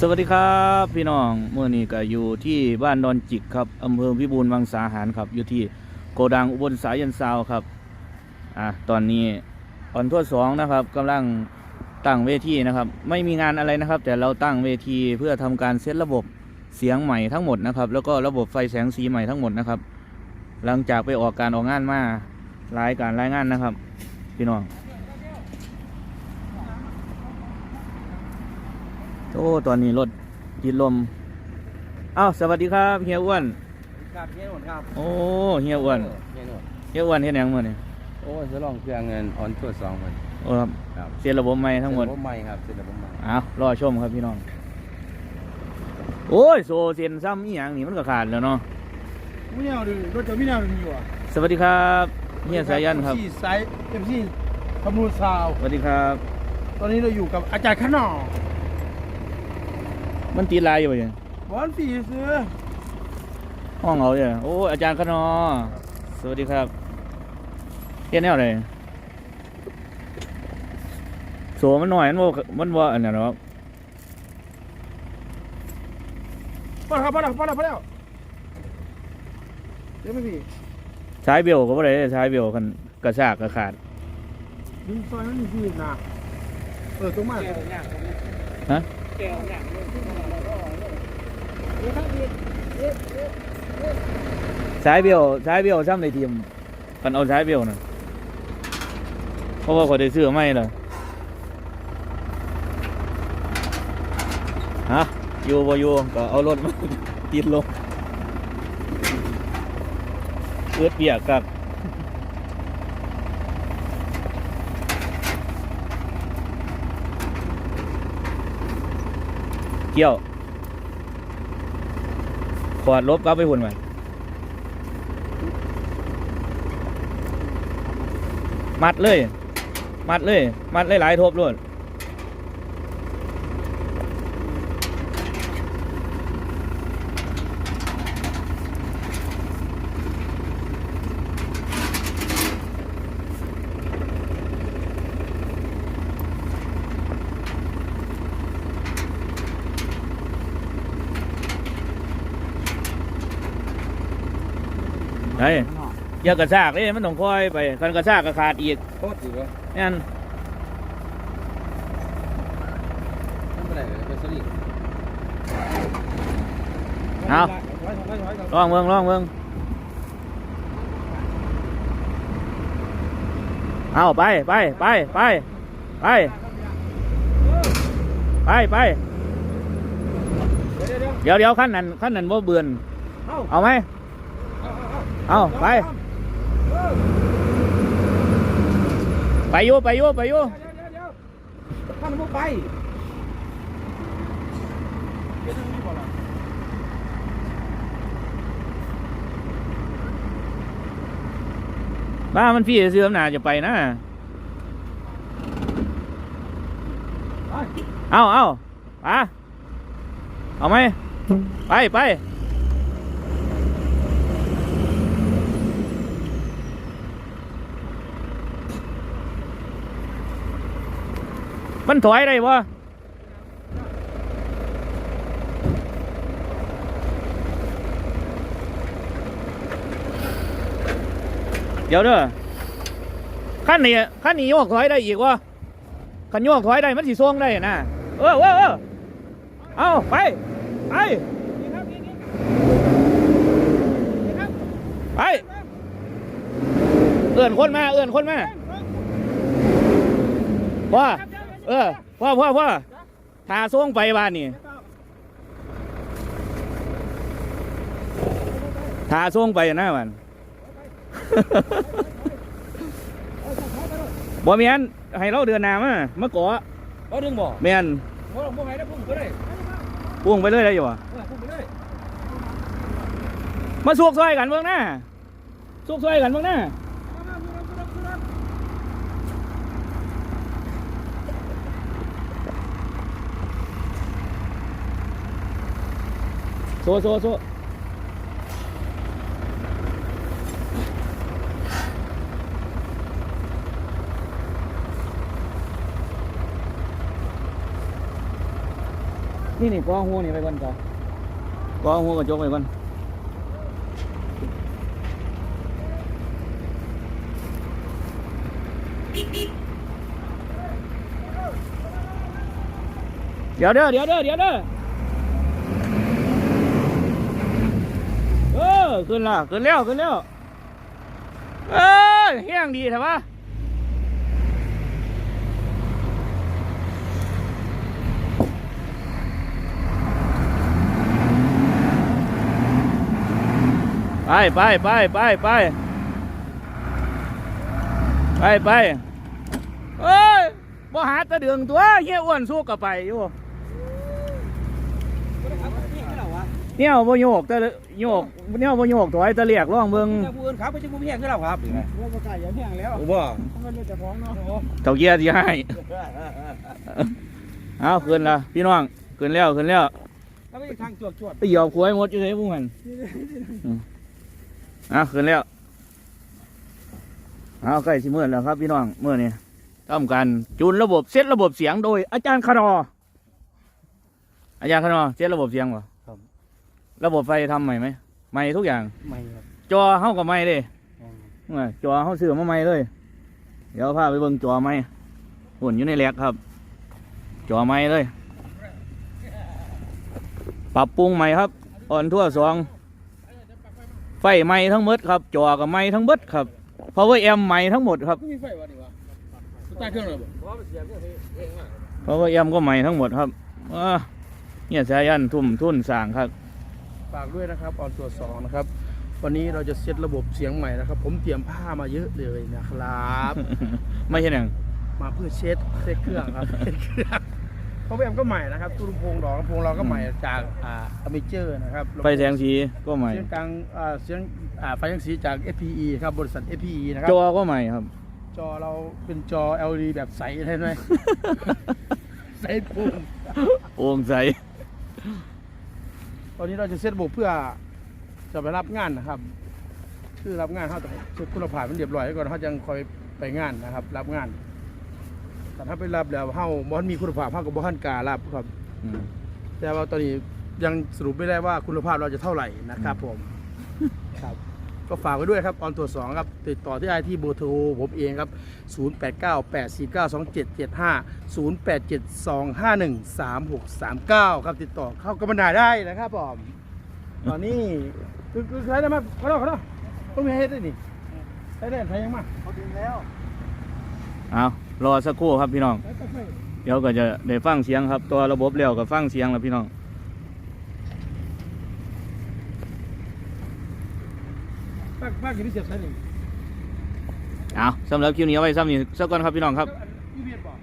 สวัสดีครับพี่น้องเมื่อนี้ก็อยู่ที่บ้านดอนจิกครับอำเภอพิบูลวังสาหารครับ อยู่ที่โกดังอุบลสายันซาวครับอะตอนนี้ออนทั่วสองนะครับกำลังตั้งเวทีนะครับ ไม่มีงานอะไรนะครับ แต่เราตั้งเวทีเพื่อทำการเซตระบบเสียงใหม่ทั้งหมดนะครับ แล้วก็ระบบไฟแสงสีใหม่ทั้งหมดนะครับ หลังจากไปออกการออกงานมาหลายการรายงานนะครับ พี่น้อง โอ้ ตอนนี้รถติดลม อ้าว สวัสดีครับเฮียอ้วน ครับเฮียหนวดครับ โอ้ เฮียอ้วน เฮียหนวดเฮียอ้วนเฮ็ดหยังมื้อนี่โอ้ยจะลองเครื่องเงินออนทัวร์สองมันโอ้ครับ ครับเสียระบบใหม่ทั้งหมด เสร็จระบบใหม่ครับเสร็จระบบใหม่อ้าว รอชมครับพี่น้อง โอ้ย โซเซียนซ้ำอีหยังนี่มันก็ขาดแล้วเนาะ ไม่เอาดิรถจะไม่เอาดิอยู่อะสวัสดีครับเฮียสายันครับที่ไซส์เอ็มซีคำนูนซาว สวัสดีครับ ตอนนี้เราอยู่กับอาจารย์ขนอมั นติดลายอยู่ยังบอลสีซื้อห้องเอาเนี่ยโอ้อาจารย์ขนอ สวัสดีครับเฮียแนวไหนโสมันหน่อยมันบ่มันบ่อันนั้นหรอกพอแล้วครับพอแล้วพอแล้วพอแล้วเดี๋ยวไม่พี่ใช้เบลก็บ่ได้ใช้เบลกันกระชากกระขาดดึงซอยนั้นนี่คือนะเออตรงมาฮะ ใช้เบลใช้เบลซ้ำในทีมกันเอาใช้เบลนะเพราะว่าเขาได้ซื้อไม่เลยฮะอยู่บ่อยู่ก็เอารถมาติดลงเอื้อเปียกครับเกี่ยว ขวดลบก็ไปหุ่นไปมัดเลย มัดเลย มัดเลยหลายๆทบด้วย ไอ้อย่ากระชากเลยมันต้องคอยไปคันกระชากก็ขาดอีกโคตรดีวะนั่นไม่เป็นไรเลยเป็นสลิงเอาถอยถอยถอยถอยลองเมืองลองเมืองเอาไปไปไปไปไปไปไปเดี๋ยวเดี๋ยวเดี๋ยวเดี๋ยวขั้นนั้นขั้นนั้นว่าเบือนเอาเอาไหม เอาไป ไปอยู่ไปอยู่ไปอยู่เดี๋ยวเดี๋ยวเดี๋ยวท่านมุกไปเดี๋ยวทางนี้ก่อนล่ะบ้ามันพี่เสื่อมหนาจะไปนะไปเอาเอาปะเอาไหมไปไป มันถอยได้ปะเดี๋ยวเด้อขั้นนี้ขั้นนี้โยกถอยได้อีกวะขันโยกถอยได้มันสีส่งได้นะเออเออเออเอาไปไปไปเอื่อนคนมาเอื่อนคนมาพ่อ เออพ่อพ่อพ่อทาส่งไปบ้านนี่ทาส่งไปนะมันบ่แม่นให้เราเดือนหน้ามามาเกาะเอาดึงบ่แม่นบ่บ่ให้ได้พุ่งไปเลยพุ่งไปเลยได้อยู่วะเออพุ่งไปเลยมาสวกซอยกันเบิ่งหน้าสวกซอยกันเบิ่งหน้า โซโซโซนี่นี่กอหัวนี่ไปก่อนก่อนกอหัวกระจกไปก่อนเดี๋ยวเด้อเดี๋ยวเด้อเดี๋ยวเด้อเออ ขึ้นละขึ้นแล้วขึ้นแล้วเอ้ยแห้งดีใช่ปะไปไปไปไปไปไปไปเอ้ยบ่หาตะเดืองตัวเฮียอ้วนสู้กับไปอยู่ เนี่ยบ่โยกแต่โยกเนี่ยบ่โยกถอยแตะเรียกร้องเบิ่งจะพูดครับไปจะพูดเพียงขึ้นแล้วครับเราประกาศอย่าเพียงแล้วโอ้บ่เพราะมันจะฟ้องเนาะเต่าเกียร์สิให้เอาขึ้นละพี่น้องขึ้นแล้วขึ้นแล้วถ้าไม่ทางจวดจวดไปเหยียบขวายหมดอยู่ไหนพวกมันเอาขึ้นแล้วเอาใกล้สิมื่อแล้วครับพี่น้องเมื่อนี้ทำการจูนระบบเซตระบบเสียงโดย อาจารย์คณออาจารย์คณอเซตระบบเสียงวะค รับระบบไฟทำใหม่ไหมใหม่ทุกอย่าง ไม่ครับจอเข้ากับไม้เด้เออจอเข้าซื้อมาใหม่เลย เดี๋ยวพาไปเบิ่งจอไม้หุ่นอยู่ในแหลกครับ จอไม้เลย ปรับปรุงใหม่ครับ อ่อนทั่วสองไฟใหม่ทั้งหมดครับ จอกับไม้ทั้งหมดครับ power amp ใหม่ทั้งหมดครับ ไม่มีไฟวะนี่วะสตาร์ทเครื่องเลยบ่ power amp ก็ใหม่ทั้งหมดครับอ่าเนี่ยสายันทุ่มทุนสร้างครับ ฝากด้วยนะครับออนตัวสองนะครับ วันนี้เราจะเซตระบบเสียงใหม่นะครับ ผมเตรียมผ้ามาเยอะเลยนะครับ ไม่ใช่หนังมาเพื่อเช็ดเช็ดเครื่องครับเช็ดเครื่องเพราะแอมก็ใหม่นะครับตู้ลำโพงดอกลำโพงเราก็ใหม่จากอ่าอเมเจอร์นะครับไฟแสงสีก็ใหม่ เสียงกลางอ่าเสียงอ่าไฟแสงสีจาก FPE ครับบริษัท FPE นะครับจอก็ใหม่ครับ จอเราเป็นจอ LED แบบใสใช่ไหม ใสปุ่ม โอ่งใส ตอนนี้เราจะเซตระบบเพื่อจะไปรับงานนะครับ คือรับงานเขาต้องเช็คคุณภาพมันเรียบร้อยไว้ก่อนเขาจะคอยไปงานนะครับ รับงาน แต่ถ้าไปรับแล้วเขาบอลมีคุณภาพเขากับบอลกล้ารับครับอืมแต่ว่าตอนนี้ยังสรุปไม่ได้ว่าคุณภาพเราจะเท่าไหร่นะครับผมครับ ก็ฝากไว้ด้วยครับตอนตรวจสองครับ ติดต่อที่ไอที่เบอร์โทรผมเองครับ 0 8 9 8 4 9 2 7 7 5 0 8 7 2 5 1 3 6 3 9 ครับติดต่อเข้ากำมนาได้นะครับผมตอนนี้คือคือใช้ได้ไหมขอโทษขอโทษต้องมีให้ได้นี่ใช้ได้ใช้ยังมาเขาดึงแล้วเอารอสักครู่ครับพี่น้องใช้ตะไคร้เดี๋ยวก็จะได้ฟังเสียงครับ ตัวระบบเร็วกับฟังเสียงแล้วพี่น้อง ปากปากอยู่ที่เสียบใช้หนึ่งเอาสำหรับคลิปนี้เอาไว้ซ้ำนี่สักก่อนครับพี่น้องครับอีเวียนบอก